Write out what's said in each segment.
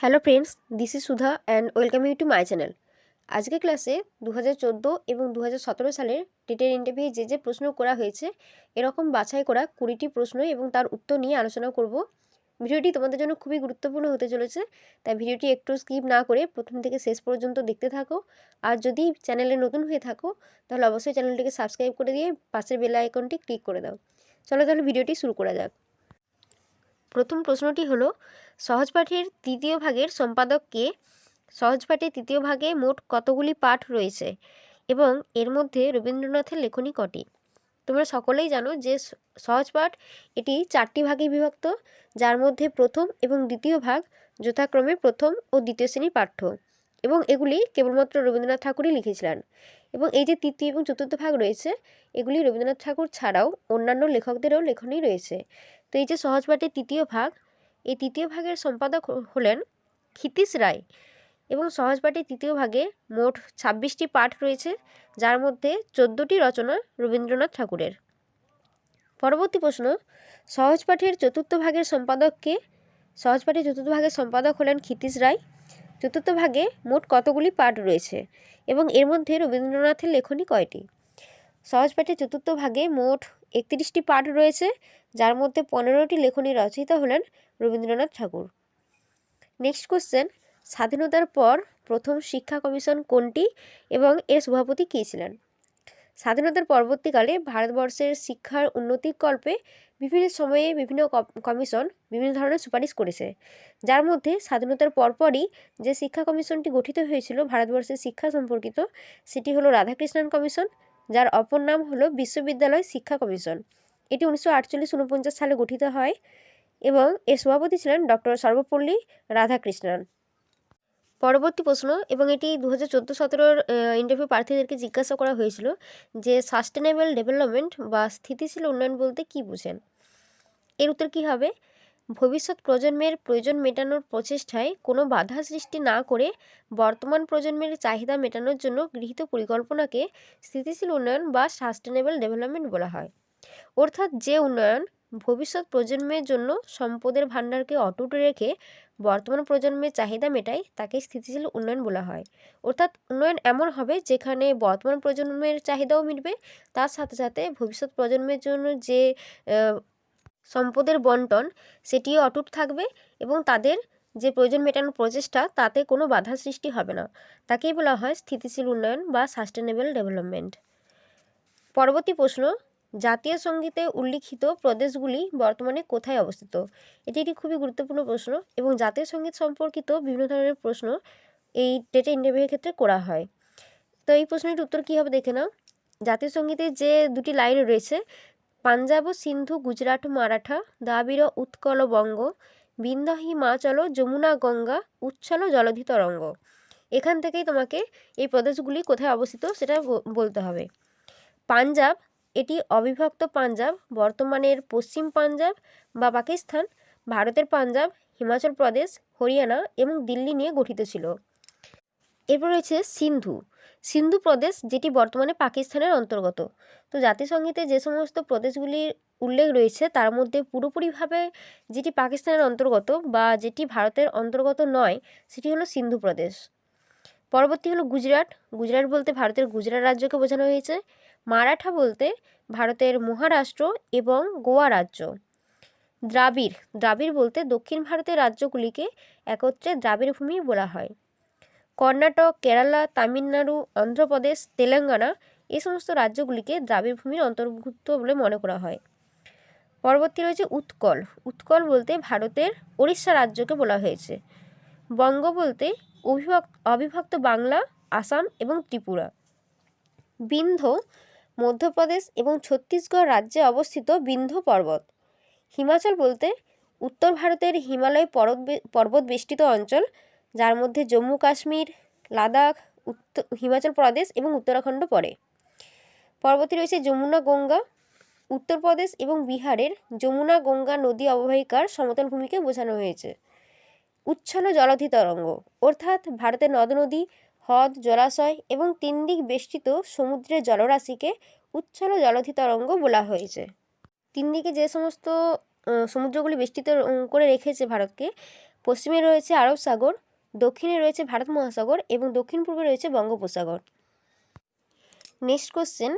Hello friends this is Sudha and welcome you to my channel আজকে ক্লাসে দু হাজার চোদ্দ এবং দু হাজার সতেরো সালের টেটের ইন্টারভিউ যে যে প্রশ্ন করা হয়েছে, এরকম বাছাই করা কুড়িটি প্রশ্ন এবং তার উত্তর নিয়ে আলোচনা করব। ভিডিওটি তোমাদের জন্য খুবই গুরুত্বপূর্ণ হতে চলেছে, তাই ভিডিওটি একটু স্কিপ না করে প্রথম থেকে শেষ পর্যন্ত দেখতে থাকো। আর যদি চ্যানেলে নতুন হয়ে থাকো, তাহলে অবশ্যই চ্যানেলটিকে সাবস্ক্রাইব করে দিয়ে পাশের বেল আইকনটি ক্লিক করে দাও। চলো তাহলে ভিডিওটি শুরু করা যাক। প্রথম প্রশ্নটি হলো, সহজপাঠের তৃতীয় ভাগের সম্পাদক কে? সহজপাঠের তৃতীয় ভাগে মোট কতগুলি পাঠ রয়েছে? এবং এর মধ্যে রবীন্দ্রনাথের লেখনী কটি? তোমরা সকলেই জানো যে সহজপাঠ এটি চারটি ভাগে বিভক্ত, যার মধ্যে প্রথম এবং দ্বিতীয় ভাগ যথাক্রমে প্রথম ও দ্বিতীয় শ্রেণির পাঠ্য। এবং এগুলি কেবলমাত্র রবীন্দ্রনাথ ঠাকুরই লিখেছিলেন। এবং এই যে তৃতীয় এবং চতুর্থ ভাগ রয়েছে, এগুলি রবীন্দ্রনাথ ঠাকুর ছাড়াও অন্যান্য লেখকদেরও লেখনী রয়েছে। তো এই যে সহজপাঠের তৃতীয় ভাগ, এই তৃতীয় ভাগের সম্পাদক হলেন ক্ষিতীশ রায় এবং সহজপাঠের তৃতীয় ভাগে মোট ছাব্বিশটি পাঠ রয়েছে, যার মধ্যে চোদ্দোটি রচনা রবীন্দ্রনাথ ঠাকুরের। পরবর্তী প্রশ্ন সহজপাঠের চতুর্থ ভাগের সম্পাদককে সহজপাঠের চতুর্থ ভাগের সম্পাদক হলেন ক্ষিতীশ রায়। চতুর্থ ভাগে মোট কতগুলি পাঠ রয়েছে এবং এর মধ্যে রবীন্দ্রনাথের লেখনী কয়টি? সহজপাঠের চতুর্থ ভাগে মোট একত্রিশটি পাঠ রয়েছে, যার মধ্যে পনেরোটি লেখনী রচয়িতা হলেন রবীন্দ্রনাথ ঠাকুর। নেক্সট কোশ্চেন স্বাধীনতার পর প্রথম শিক্ষা কমিশন কোনটি এবং এর সভাপতি কী ছিলেন? স্বাধীনতার পরবর্তীকালে ভারতবর্ষের শিক্ষার উন্নতিকল্পে বিভিন্ন সময়ে বিভিন্ন কমিশন বিভিন্ন ধরনের সুপারিশ করেছে। যার মধ্যে স্বাধীনতার পরপরই যে শিক্ষা কমিশনটি গঠিত হয়েছিল ভারতবর্ষের শিক্ষা সম্পর্কিত, সেটি হলো রাধাকৃষ্ণন কমিশন যার অপর নাম হলো বিশ্ববিদ্যালয় শিক্ষা কমিশন। এটি উনিশশো আটচল্লিশ উনপঞ্চাশ সালে গঠিত হয় এবং এর সভাপতি ছিলেন ডক্টর সর্বপল্লী রাধাকৃষ্ণন। পরবর্তী প্রশ্ন, এবং এটি দু হাজার চোদ্দ সতেরোর ইন্টারভিউ প্রার্থীদেরকে জিজ্ঞাসা করা হয়েছিল যে সাস্টেনেবল ডেভেলপমেন্ট বা স্থিতিশীল উন্নয়ন বলতে কী বুঝেন? এর উত্তর কী হবে? ভবিষ্যৎ প্রজন্মের প্রয়োজন মেটানোর প্রচেষ্টায় কোনো বাধা সৃষ্টি না করে বর্তমান প্রজন্মের চাহিদা মেটানোর জন্য গৃহীত পরিকল্পনাকে স্থিতিশীল উন্নয়ন বা সাস্টেনেবল ডেভেলপমেন্ট বলা হয়। অর্থাৎ যে উন্নয়ন ভবিষ্যৎ প্রজন্মের জন্য সম্পদের ভাণ্ডারকে অটুট রেখে বর্তমান প্রজন্মের চাহিদা মেটায়, তাকে স্থিতিশীল উন্নয়ন বলা হয়। অর্থাৎ উন্নয়ন এমন হবে যেখানে বর্তমান প্রজন্মের চাহিদাও মিটবে, তার সাথে সাথে ভবিষ্যৎ প্রজন্মের জন্য যে সম্পদের বন্টন, সেটিও অটুট থাকবে এবং তাদের যে প্রয়োজন মেটানোর প্রচেষ্টা, তাতে কোনো বাধা সৃষ্টি হবে না। তাকেই বলা হয় স্থিতিশীল উন্নয়ন বা সাস্টেনেবল ডেভেলপমেন্ট পরবর্তী প্রশ্ন, জাতীয় সঙ্গীতে উল্লিখিত প্রদেশগুলি বর্তমানে কোথায় অবস্থিত? এটি একটি খুবই গুরুত্বপূর্ণ প্রশ্ন এবং জাতীয় সংগীত সম্পর্কিত বিভিন্ন ধরনের প্রশ্ন এই ডেটে ইন্টারভিউয়ের ক্ষেত্রে করা হয়। তো এই প্রশ্নের উত্তর কী হবে দেখে নাও। জাতীয় সঙ্গীতের যে দুটি লাইন রয়েছে পাঞ্জাব সিন্ধু, গুজরাট, মারাঠা, দ্রাবিড় উৎকল বঙ্গ বিন্ধ্য হিমাচল, যমুনা, গঙ্গা, উচ্ছল, জলধি তরঙ্গ। এখান থেকেই তোমাকে এই প্রদেশগুলি কোথায় অবস্থিত সেটা বলতে হবে। পাঞ্জাব, এটি অবিভক্ত পাঞ্জাব, বর্তমানের পশ্চিম পাঞ্জাব বা পাকিস্তান, ভারতের পাঞ্জাব, হিমাচল প্রদেশ, হরিয়ানা এবং দিল্লি নিয়ে গঠিত ছিল। এরপর রয়েছে সিন্ধু। সিন্ধু প্রদেশ, যেটি বর্তমানে পাকিস্তানের অন্তর্গত। তো জাতিসংঘিতে যে সমস্ত প্রদেশগুলির উল্লেখ রয়েছে, তার মধ্যে পুরোপুরিভাবে যেটি পাকিস্তানের অন্তর্গত বা যেটি ভারতের অন্তর্গত নয়, সেটি হলো সিন্ধু প্রদেশ। পরবর্তী হলো গুজরাট। গুজরাট বলতে ভারতের গুজরাট রাজ্যকে বোঝানো হয়েছে। মারাঠা বলতে ভারতের মহারাষ্ট্র এবং গোয়া রাজ্য। দ্রাবিড়। দ্রাবিড় বলতে দক্ষিণ ভারতের রাজ্যগুলিকে একত্রে দ্রাবিড় ভূমি বলা হয়। কর্ণাটক, কেরালা, তামিলনাড়ু, অন্ধ্রপ্রদেশ, তেলেঙ্গানা এই সমস্ত রাজ্যগুলিকে দ্রাবিড় ভূমির অন্তর্ভুক্ত বলে মনে করা হয়। পরবর্তী রয়েছে উৎকল। উৎকল বলতে ভারতের ওড়িশা রাজ্যকে বলা হয়েছে। বঙ্গ বলতে অভিভক্ত, অবিভক্ত বাংলা, আসাম এবং ত্রিপুরা। বিন্ধ্য, মধ্যপ্রদেশ এবং ছত্তিশগড় রাজ্যে অবস্থিত বিন্ধ্য পর্বত। হিমাচল বলতে উত্তর ভারতের হিমালয় পর্বত পর্বত বেষ্টিত অঞ্চল যার মধ্যে জম্মু কাশ্মীর, লাদাখ উত্তর হিমাচল প্রদেশ এবং উত্তরাখণ্ড পড়ে। পরবর্তী রয়েছে যমুনা গঙ্গা উত্তরপ্রদেশ এবং বিহারের যমুনা গঙ্গা নদী অববাহিকার সমতল ভূমিকে বোঝানো হয়েছে। উচ্ছল জলধি তরঙ্গ, অর্থাৎ ভারতের নদ নদী, হ্রদ, জলাশয় এবং তিন দিক বেষ্টিত সমুদ্রের জলরাশিকে উচ্ছল জলধি তরঙ্গ বলা হয়েছে। তিন দিকে যে সমস্ত সমুদ্রগুলি বেষ্টিত করে রেখেছে ভারতকে, পশ্চিমে রয়েছে আরব সাগর দক্ষিণে রয়েছে ভারত মহাসাগর এবং দক্ষিণ পূর্বে রয়েছে বঙ্গোপসাগর। নেক্সট কোশ্চেন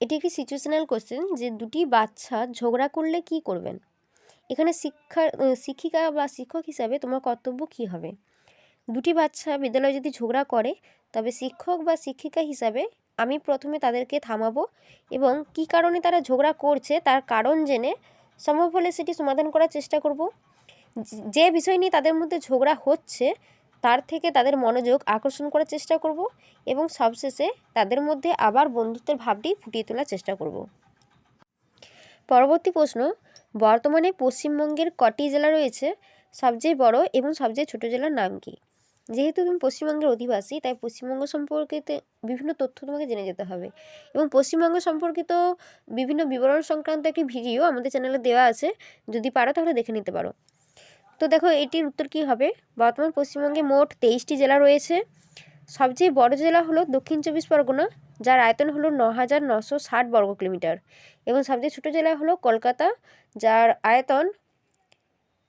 এটি একটি সিচুয়েশনাল কোশ্চেন যে দুটি বাচ্চা ঝগড়া করলে কি করবেন? এখানে শিক্ষার আহ, শিক্ষিকা বা শিক্ষক হিসাবে তোমার কর্তব্য কী হবে? দুটি বাচ্চা বিদ্যালয়ে যদি ঝগড়া করে তবে শিক্ষক বা শিক্ষিকা হিসাবে আমি প্রথমে তাদেরকে থামাবো এবং কী কারণে তারা ঝগড়া করছে তার কারণ জেনে সম্ভব হলে সেটি সমাধান করার চেষ্টা করব। যে বিষয় নিয়ে তাদের মধ্যে ঝগড়া হচ্ছে তার থেকে তাদের মনোযোগ আকর্ষণ করার চেষ্টা করব এবং সবশেষে তাদের মধ্যে আবার বন্ধুত্বের ভাবটি ফুটিয়ে তোলার চেষ্টা করব। পরবর্তী প্রশ্ন, বর্তমানে পশ্চিমবঙ্গের কটি জেলা রয়েছে? সবচেয়ে বড় এবং সবচেয়ে ছোট জেলার নাম কি? যেহেতু তুমি পশ্চিমবঙ্গের অধিবাসী, তাই পশ্চিমবঙ্গ সম্পর্কিত বিভিন্ন তথ্য তোমাকে জেনে যেতে হবে। এবং পশ্চিমবঙ্গ সম্পর্কিত বিভিন্ন বিবরণ সংক্রান্ত একটি ভিডিও আমাদের চ্যানেলে দেওয়া আছে, যদি পারো তাহলে দেখে নিতে পারো। তো দেখো, এটির উত্তর কী হবে? বর্তমান পশ্চিমবঙ্গে মোট তেইশটি জেলা রয়েছে। সবচেয়ে বড় জেলা হলো দক্ষিণ চব্বিশ পরগনা, যার আয়তন হলো ন হাজার নশো ষাট বর্গ কিলোমিটার। এবং সবচেয়ে ছোটো জেলা হলো কলকাতা, যার আয়তন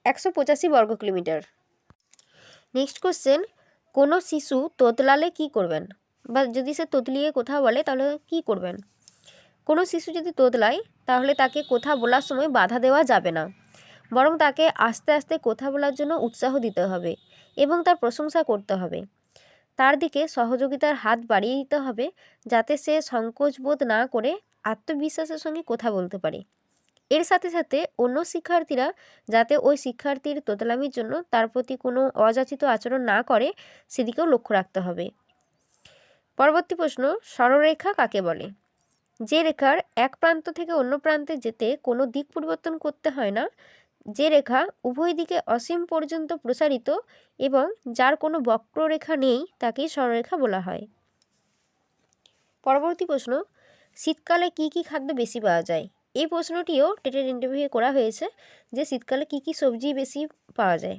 একশো পঁচাশি বর্গ কিলোমিটার। নেক্সট কোশ্চেন, কোনো শিশু তোতলালে কি করবেন? বা যদি সে তোতলিয়ে কথা বলে, তাহলে কি করবেন? কোনো শিশু যদি তোতলায়, তাহলে তাকে কথা বলার সময় বাধা দেওয়া যাবে না। বরং তাকে আস্তে আস্তে কথা বলার জন্য উৎসাহ দিতে হবে এবং তার প্রশংসা করতে হবে। তার দিকে সহযোগিতার হাত বাড়িয়ে দিতে হবে যাতে সে সংকোচ বোধ না করে আত্মবিশ্বাসের সঙ্গে কথা বলতে পারে। এর সাথে সাথে অন্য শিক্ষার্থীরা যাতে ওই শিক্ষার্থীর তোতলামির জন্য তার প্রতি কোনো অযাচিত আচরণ না করে সেদিকেও লক্ষ্য রাখতে হবে। পরবর্তী প্রশ্ন, সরলরেখা কাকে বলে? যে রেখার এক প্রান্ত থেকে অন্য প্রান্তে যেতে কোনো দিক পরিবর্তন করতে হয় না যে রেখা উভয় দিকে অসীম পর্যন্ত প্রসারিত এবং যার কোনো বক্ররেখা নেই তাকেই সরলরেখা বলা হয়। পরবর্তী প্রশ্ন, শীতকালে কি কি খাদ্য বেশি পাওয়া যায়? এই প্রশ্নটিও টেটের ইন্টারভিউ করা হয়েছে যে শীতকালে কি কি সবজি বেশি পাওয়া যায়।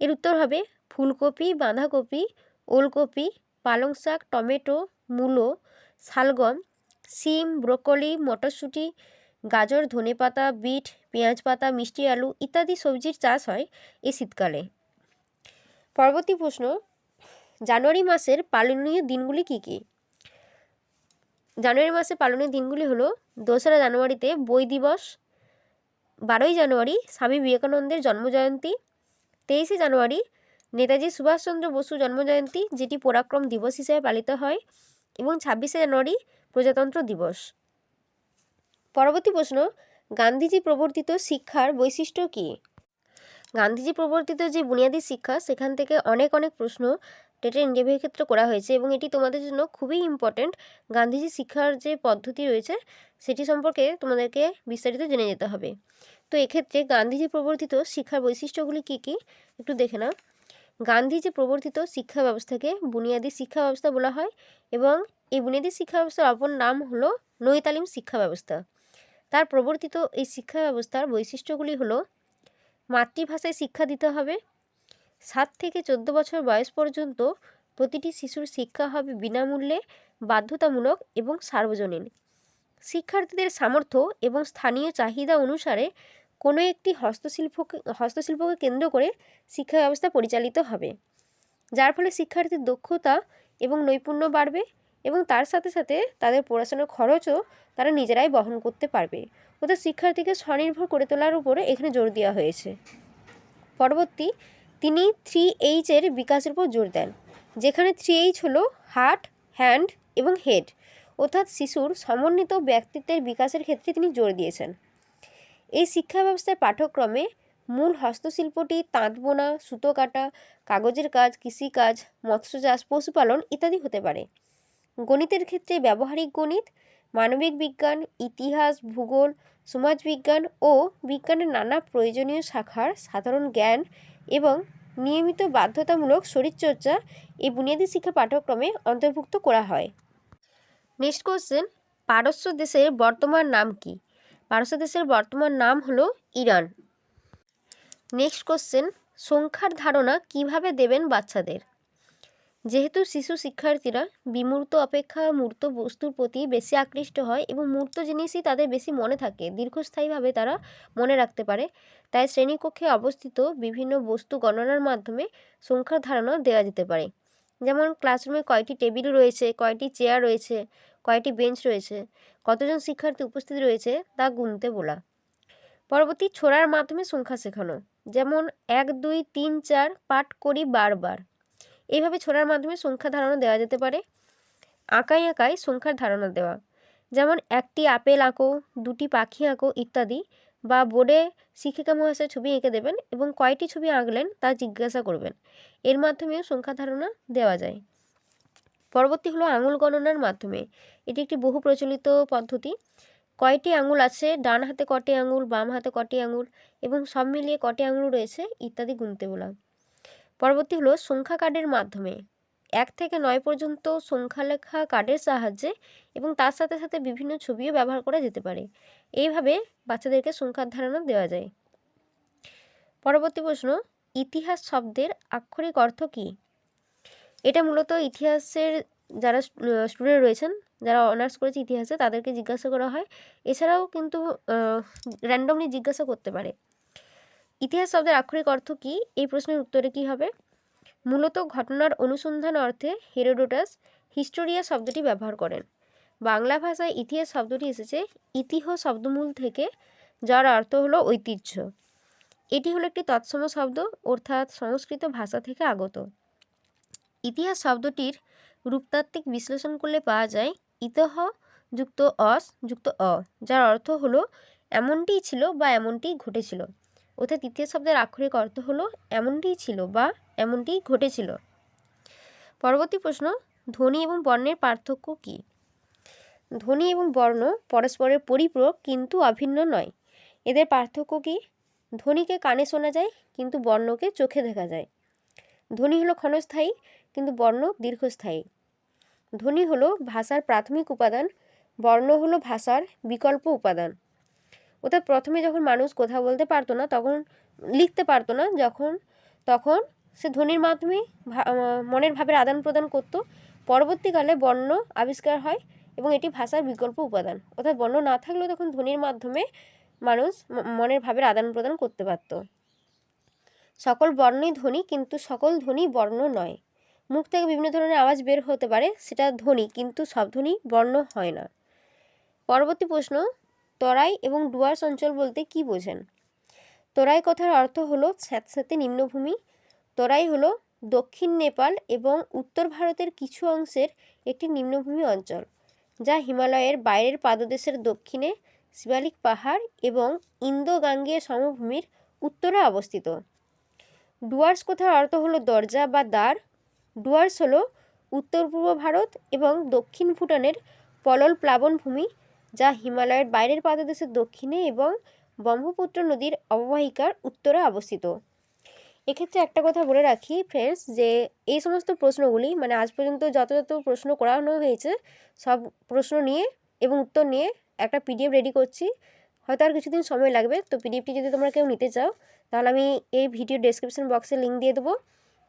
এর উত্তর হবে, ফুলকপি, বাঁধাকপি, ওলকপি, পালং শাক, টমেটো, মূলো, শালগম সিম ব্রোকলি, মটরশুঁটি গাজর, ধনেপাতা, বিট পেঁয়াজ পাতা মিষ্টি আলু ইত্যাদি সবজির চাষ হয় এই শীতকালে। পরবর্তী প্রশ্ন, জানুয়ারি মাসের পালনীয় দিনগুলি কী কী? জানুয়ারি মাসে পালনীয় দিনগুলি হলো দোসরা জানুয়ারিতে বই দিবস, বারোই জানুয়ারি স্বামী বিবেকানন্দের জন্মজয়ন্তী, তেইশে জানুয়ারি নেতাজি সুভাষচন্দ্র বসু জন্মজয়ন্তী, যেটি পরাক্রম দিবস হিসেবে পালিত হয়, এবং ছাব্বিশে জানুয়ারি প্রজাতন্ত্র দিবস। পরবর্তী প্রশ্ন, গান্ধীজি প্রবর্তিত শিক্ষার বৈশিষ্ট্য কী? গান্ধীজি প্রবর্তিত যে বুনিয়াদী শিক্ষা, সেখান থেকে অনেক অনেক প্রশ্ন টেটের ইন্টারভিউর ক্ষেত্রে করা হয়েছে এবং এটি তোমাদের জন্য খুবই ইম্পর্ট্যান্ট গান্ধীজি শিক্ষার যে পদ্ধতি রয়েছে, সেটি সম্পর্কে তোমাদেরকে বিস্তারিত জেনে যেতে হবে। তো এক্ষেত্রে গান্ধীজি প্রবর্তিত শিক্ষার বৈশিষ্ট্যগুলি কী কী? একটু দেখে নাও। গান্ধীজি প্রবর্তিত শিক্ষা ব্যবস্থাকে বুনিয়াদী শিক্ষা ব্যবস্থা বলা হয় এবং এই বুনিয়াদী শিক্ষা ব্যবস্থার অপর নাম হলো নৈতালিম শিক্ষা ব্যবস্থা। তার প্রবর্তিত এই শিক্ষা ব্যবস্থার বৈশিষ্ট্যগুলি হলো, মাতৃভাষায় শিক্ষা দিতে হবে, সাত থেকে চোদ্দ বছর বয়স পর্যন্ত প্রতিটি শিশুর শিক্ষা হবে বিনামূল্যে, বাধ্যতামূলক এবং সার্বজনীন। শিক্ষার্থীদের সামর্থ্য এবং স্থানীয় চাহিদা অনুসারে কোনো একটি হস্তশিল্পকে হস্তশিল্পকে কেন্দ্র করে শিক্ষা ব্যবস্থা পরিচালিত হবে, যার ফলে শিক্ষার্থীর দক্ষতা এবং নৈপুণ্য বাড়বে। এবং তার সাথে সাথে তাদের পড়াশোনার খরচও তারা নিজেরাই বহন করতে পারবে। অর্থাৎ শিক্ষার্থীকে স্বনির্ভর করে তোলার উপরে এখানে জোর দেওয়া হয়েছে। পরবর্তী, তিনি থ্রি এইচের বিকাশের উপর জোর দেন, যেখানে থ্রি এইচ হলো হার্ট হ্যান্ড এবং হেড অর্থাৎ শিশুর সমন্বিত ব্যক্তিত্বের বিকাশের ক্ষেত্রে তিনি জোর দিয়েছেন। এই শিক্ষা ব্যবস্থার পাঠ্যক্রমে মূল হস্তশিল্পটি তাঁত বোনা, সুতো কাটা, কাগজের কাজ, কৃষিকাজ মৎস্য চাষ পশুপালন ইত্যাদি হতে পারে। গণিতের ক্ষেত্রে ব্যবহারিক গণিত, মানবিক বিজ্ঞান, ইতিহাস, ভূগোল, সমাজবিজ্ঞান ও বিজ্ঞানের নানা প্রয়োজনীয় শাখার সাধারণ জ্ঞান এবং নিয়মিত বাধ্যতামূলক শরীরচর্চা এই বুনিয়াদী শিক্ষা পাঠ্যক্রমে অন্তর্ভুক্ত করা হয়। নেক্সট কোশ্চেন পারস্য দেশের বর্তমান নাম কি? পারস্য দেশের বর্তমান নাম হলো ইরান। নেক্সট কোশ্চেন সংখ্যার ধারণা কীভাবে দেবেন বাচ্চাদের? যেহেতু শিশু শিক্ষার্থীরা বিমূর্ত অপেক্ষা, মূর্ত বস্তুর প্রতি বেশি আকৃষ্ট হয় এবং মূর্ত জিনিসই তাদের বেশি মনে থাকে, দীর্ঘস্থায়ীভাবে তারা মনে রাখতে পারে। তাই শ্রেণীকক্ষে অবস্থিত বিভিন্ন বস্তু গণনার মাধ্যমে সংখ্যার ধারণা দেওয়া যেতে পারে। যেমন ক্লাসরুমে কয়টি টেবিল রয়েছে, কয়টি চেয়ার রয়েছে, কয়টি বেঞ্চ রয়েছে, কতজন শিক্ষার্থী উপস্থিত রয়েছে তা গুনতে বলা। পরবর্তী ছোড়ার মাধ্যমে সংখ্যা শেখানো। যেমন এক, দুই, তিন, চার, পাঠ করি বারবার এইভাবে ছোড়ার মাধ্যমে সংখ্যা ধারণা দেওয়া যেতে পারে। আঁকাই আঁকাই সংখ্যার ধারণা দেওয়া। যেমন একটি আপেল আঁকো, দুটি পাখি আঁকো ইত্যাদি বা বোর্ডে শিক্ষিকা মহাশয় ছবি এঁকে দেবেন এবং কয়টি ছবি আঁকলেন তা জিজ্ঞাসা করবেন। এর মাধ্যমেও সংখ্যা ধারণা দেওয়া যায়। পরবর্তী হলো আঙুল গণনার মাধ্যমে। এটি একটি বহু প্রচলিত পদ্ধতি। কয়টি আঙুল আছে? ডান হাতে কটি আঙুল, বাম হাতে কটি আঙুল এবং সব মিলিয়ে কটি আঙুল রয়েছে ইত্যাদি গুনতে বলা। পরবর্তী হলো সংখ্যা কার্ডের মাধ্যমে। এক থেকে নয় পর্যন্ত সংখ্যা লেখা কার্ডের সাহায্যে এবং তার সাথে সাথে বিভিন্ন ছবিও ব্যবহার করা যেতে পারে। এইভাবে বাচ্চাদেরকে সংখ্যার ধারণা দেওয়া যায়। পরবর্তী প্রশ্ন, ইতিহাস শব্দের আক্ষরিক অর্থ কী? এটা মূলত ইতিহাসের যারা স্টুডেন্ট রয়েছেন, যারা অনার্স করেছে ইতিহাসে, তাদেরকে জিজ্ঞাসা করা হয়। এছাড়াও কিন্তু র্যান্ডমলি জিজ্ঞাসা করতে পারে। ইতিহাস শব্দের আক্ষরিক অর্থ কী? এই প্রশ্নের উত্তরে কী হবে? মূলত ঘটনার অনুসন্ধান অর্থে হেরোডোটাস হিস্টোরিয়া শব্দটি ব্যবহার করেন। বাংলা ভাষায় ইতিহাস শব্দটি এসেছে ইতিহ শব্দমূল থেকে, যার অর্থ হলো ঐতিহ্য। এটি হলো একটি তৎসম শব্দ, অর্থাৎ সংস্কৃত ভাষা থেকে আগত। ইতিহাস শব্দটির রূপতাত্ত্বিক বিশ্লেষণ করলে পাওয়া যায় ইতহ যুক্ত অস যুক্ত অ, যার অর্থ হলো এমনটিই ছিল বা এমনটিই ঘটেছিল। অর্থাৎ ইতিহাস শব্দের আক্ষরিক অর্থ হলো এমনটিই ছিল বা এমনটিই ঘটেছিল। পরবর্তী প্রশ্ন, ধ্বনি এবং বর্ণের পার্থক্য কী? ধ্বনি এবং বর্ণ পরস্পরের পরিপূরক কিন্তু অভিন্ন নয়। এদের পার্থক্য কী? ধ্বনিকে কানে শোনা যায়, কিন্তু বর্ণকে চোখে দেখা যায়। ধ্বনি হলো ক্ষণস্থায়ী, কিন্তু বর্ণ দীর্ঘস্থায়ী। ধ্বনি হলো ভাষার প্রাথমিক উপাদান, বর্ণ হলো ভাষার বিকল্প উপাদান। অর্থাৎ প্রথমে যখন মানুষ কথা বলতে পারতো না, তখন লিখতে পারতো না, যখন, তখন সে ধ্বনির মাধ্যমেই মনের ভাবের আদান প্রদান করত। পরবর্তীকালে বর্ণ আবিষ্কার হয় এবং এটি ভাষার বিকল্প উপাদান। অর্থাৎ বর্ণ না থাকলেও তখন ধ্বনির মাধ্যমে মানুষ মনের ভাবের আদান প্রদান করতে পারত। সকল বর্ণই ধ্বনি, কিন্তু সকল ধ্বনি বর্ণ নয়। মুখ থেকে বিভিন্ন ধরনের আওয়াজ বের হতে পারে, সেটা ধ্বনি, কিন্তু সব ধ্বনি বর্ণ হয় না। পরবর্তী প্রশ্ন তরাই এবং ডুয়ার্স অঞ্চল বলতে কি বোঝেন? তরাই কথার অর্থ হলো স্যাঁতস্যাঁতে নিম্নভূমি। তরাই হলো দক্ষিণ নেপাল এবং উত্তর ভারতের কিছু অংশের একটি নিম্নভূমি অঞ্চল, যা হিমালয়ের বাইরের পাদদেশের দক্ষিণে শিবালিক পাহাড় এবং ইন্দো গাঙ্গীয় সমভূমির উত্তরে অবস্থিত। ডুয়ার্স কথার অর্থ হলো দরজা বা দ্বার। ডুয়ার্স হলো উত্তর পূর্ব ভারত এবং দক্ষিণ ভুটানের পলল প্লাবনভূমি। যা হিমালয়ের বাইরের পাদদেশের দক্ষিণে এবং ব্রহ্মপুত্র নদীর অববাহিকার উত্তরে অবস্থিত। এক্ষেত্রে একটা কথা বলে রাখি ফ্রেন্ডস যে এই সমস্ত প্রশ্নগুলি মানে আজ পর্যন্ত যত যত প্রশ্ন করানো হয়েছে, সব প্রশ্ন নিয়ে এবং উত্তর নিয়ে একটা পিডিএফ রেডি করছি। হয়তো আর কিছুদিন সময় লাগবে, তো পিডিএফটি যদি তোমরা কেউ নিতে চাও, তাহলে আমি এই ভিডিও ডেসক্রিপশন বক্সে লিঙ্ক দিয়ে দেবো।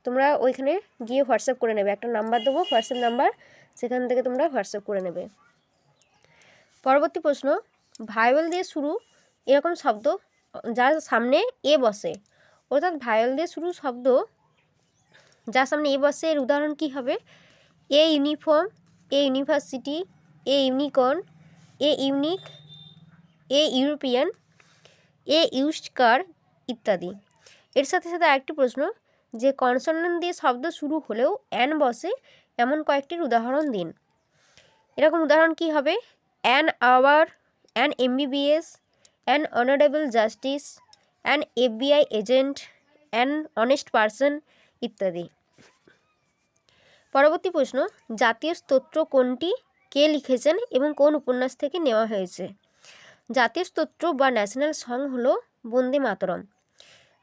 তোমরা ওইখানে গিয়ে হোয়াটসঅ্যাপ করে নেবে, একটা নাম্বার দেবো হোয়াটসঅ্যাপ নাম্বার সেখান থেকে তোমরা হোয়াটসঅ্যাপ করে নেবে। পরবর্তী প্রশ্ন ভায়োল দিয়ে শুরু এরকম শব্দ যার সামনে এ বসে। অর্থাৎ ভায়োল দিয়ে শুরু শব্দ যার সামনে এ বসে, এর উদাহরণ কী হবে? A uniform a university a unicorn a unique a European a used car ইত্যাদি। এর সাথে সাথে আরেকটি প্রশ্ন, যে কনসোনেন্ট দিয়ে শব্দ শুরু হলেও অ্যান বসে, এমন কয়েকটির উদাহরণ দিন। এরকম উদাহরণ কি হবে? An hour an MBBS an honourable justice an FBI agent an honest person ইত্যাদি। পরবর্তী প্রশ্ন, জাতীয় স্তোত্র কোনটি, কে লিখেছেন এবং কোন উপন্যাস থেকে নেওয়া হয়েছে? জাতীয় স্তোত্র বা ন্যাশনাল সং হলো বন্দে মাতরম।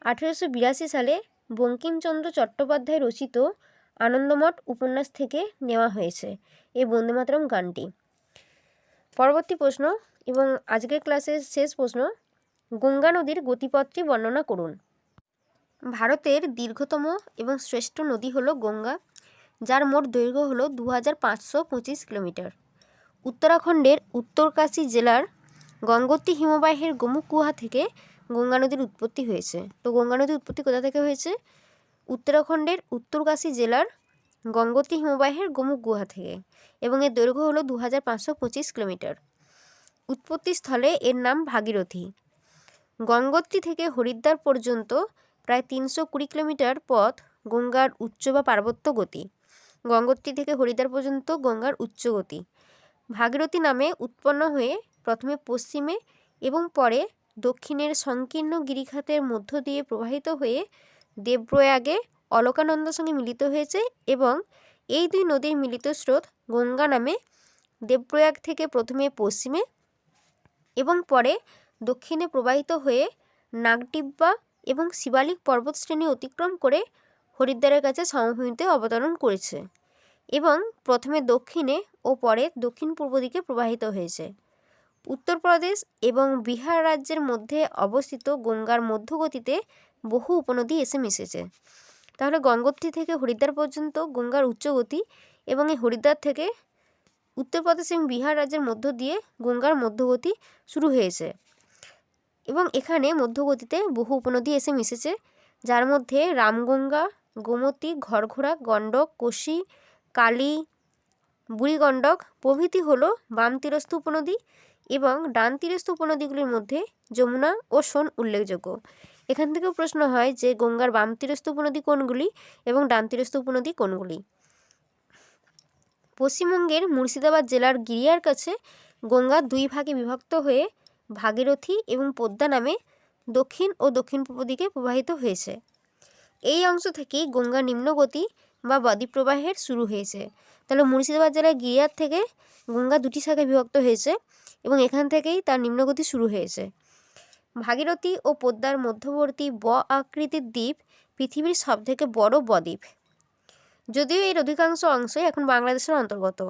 আঠেরোশো বিরাশি সালে বঙ্কিমচন্দ্র চট্টোপাধ্যায় রচিত আনন্দমঠ উপন্যাস থেকে নেওয়া হয়েছে এই বন্দে মাতরম গানটি। পরবর্তী প্রশ্ন এবং আজকের ক্লাসের শেষ প্রশ্ন, গঙ্গা নদীর গতিপথটি বর্ণনা করুন। ভারতের দীর্ঘতম এবং শ্রেষ্ঠ নদী হলো গঙ্গা, যার মোট দৈর্ঘ্য হলো দু হাজার পাঁচশো পঁচিশ কিলোমিটার। উত্তরাখণ্ডের উত্তরকাশী জেলার গঙ্গোত্রী হিমবাহের গুহা থেকে গঙ্গা নদীর উৎপত্তি হয়েছে। তো গঙ্গা নদীর উৎপত্তি কোথা থেকে হয়েছে? উত্তরাখণ্ডের উত্তরকাশী জেলার গঙ্গোত্রী হিমবাহের গোমুখ গুহা থেকে এবং এর দৈর্ঘ্য হলো দু হাজার পাঁচশো পঁচিশ কিলোমিটার। উৎপত্তিস্থলে এর নাম ভাগীরথী। গঙ্গোত্রী থেকে হরিদ্বার পর্যন্ত প্রায় তিনশো কুড়ি কিলোমিটার পথ গঙ্গার উচ্চ বা পার্বত্য গতি। গঙ্গোত্রী থেকে হরিদ্বার পর্যন্ত গঙ্গার উচ্চ গতি। ভাগীরথী নামে উৎপন্ন হয়ে প্রথমে পশ্চিমে এবং পরে দক্ষিণের সংকীর্ণ গিরিখাতের মধ্য দিয়ে প্রবাহিত হয়ে দেবপ্রয়াগে অলকানন্দার সঙ্গে মিলিত হয়েছে এবং এই দুই নদীর মিলিত স্রোত গঙ্গা নামে দেবপ্রয়াগ থেকে প্রথমে পশ্চিমে এবং পরে দক্ষিণে প্রবাহিত হয়ে নাগটিব্বা এবং শিবালিক পর্বতশ্রেণী অতিক্রম করে হরিদ্বারের কাছে সমভূমিতে অবতরণ করেছে এবং প্রথমে দক্ষিণে ও পরে দক্ষিণ পূর্ব দিকে প্রবাহিত হয়েছে। উত্তরপ্রদেশ এবং বিহার রাজ্যের মধ্যে অবস্থিত গঙ্গার মধ্যগতিতে বহু উপনদী এসে মিশেছে। তাহলে গঙ্গোত্রী থেকে হরিদ্বার পর্যন্ত গঙ্গার উচ্চগতি এবং এই হরিদ্বার থেকে উত্তরপ্রদেশ এবং বিহার রাজ্যের মধ্য দিয়ে গঙ্গার মধ্যগতি শুরু হয়েছে। এবং এখানে মধ্যগতিতে বহু উপনদী এসে মিশেছে, যার মধ্যে রামগঙ্গা, গোমতী, ঘরঘোড়া, গণ্ডক, কোশি, কালী, বুড়িগণ্ডক প্রভৃতি হল বাম তীরস্থ উপনদী এবং ডান তীরস্থ উপনদীগুলির মধ্যে যমুনা ও সোন উল্লেখযোগ্য। এখান থেকেও প্রশ্ন হয় যে গঙ্গার বাম তীরস্থ উপনদী কোনগুলি এবং ডান তীরস্থ উপনদী কোনগুলি? পশ্চিমবঙ্গের মুর্শিদাবাদ জেলার গিরিয়ার কাছে গঙ্গা দুই ভাগে বিভক্ত হয়ে ভাগীরথী এবং পদ্মা নামে দক্ষিণ ও দক্ষিণ পূর্ব দিকে প্রবাহিত হয়েছে। এই অংশ থেকেই গঙ্গা নিম্নগতি বা বদ্বীপ প্রবাহের শুরু হয়েছে। তাহলে মুর্শিদাবাদ জেলার গিরিয়ার থেকে গঙ্গা দুটি শাখায় বিভক্ত হয়েছে এবং এখান থেকেই তার নিম্নগতি শুরু হয়েছে। ভাগীরথী ও পদ্মার মধ্যবর্তী ব আকৃতির দ্বীপ পৃথিবীর সবথেকে বড় বদ্বীপ যদিও এর অধিকাংশ অংশই এখন বাংলাদেশের অন্তর্গত।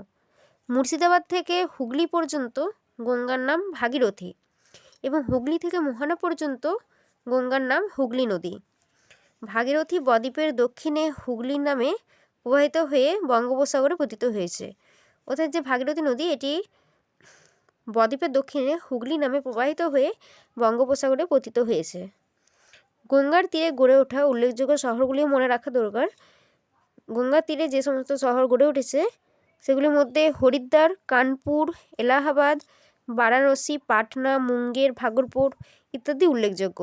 মুর্শিদাবাদ থেকে হুগলি পর্যন্ত গঙ্গার নাম ভাগীরথী এবং হুগলি থেকে মোহানা পর্যন্ত গঙ্গার নাম হুগলি নদী। ভাগীরথী বদ্বীপের দক্ষিণে হুগলি নামে প্রবাহিত হয়ে বঙ্গোপসাগরে পতিত হয়েছে। অর্থাৎ যে ভাগীরথী নদী, এটি বদ্বীপের দক্ষিণে হুগলি নামে প্রবাহিত হয়ে বঙ্গোপসাগরে পতিত হয়েছে। গঙ্গার তীরে গড়ে ওঠা উল্লেখযোগ্য শহরগুলিও মনে রাখা দরকার। গঙ্গার তীরে যে সমস্ত শহর গড়ে উঠেছে, সেগুলির মধ্যে হরিদ্বার, কানপুর, এলাহাবাদ, বারাণসী, পাটনা, মুঙ্গের, ভাগলপুর ইত্যাদি উল্লেখযোগ্য।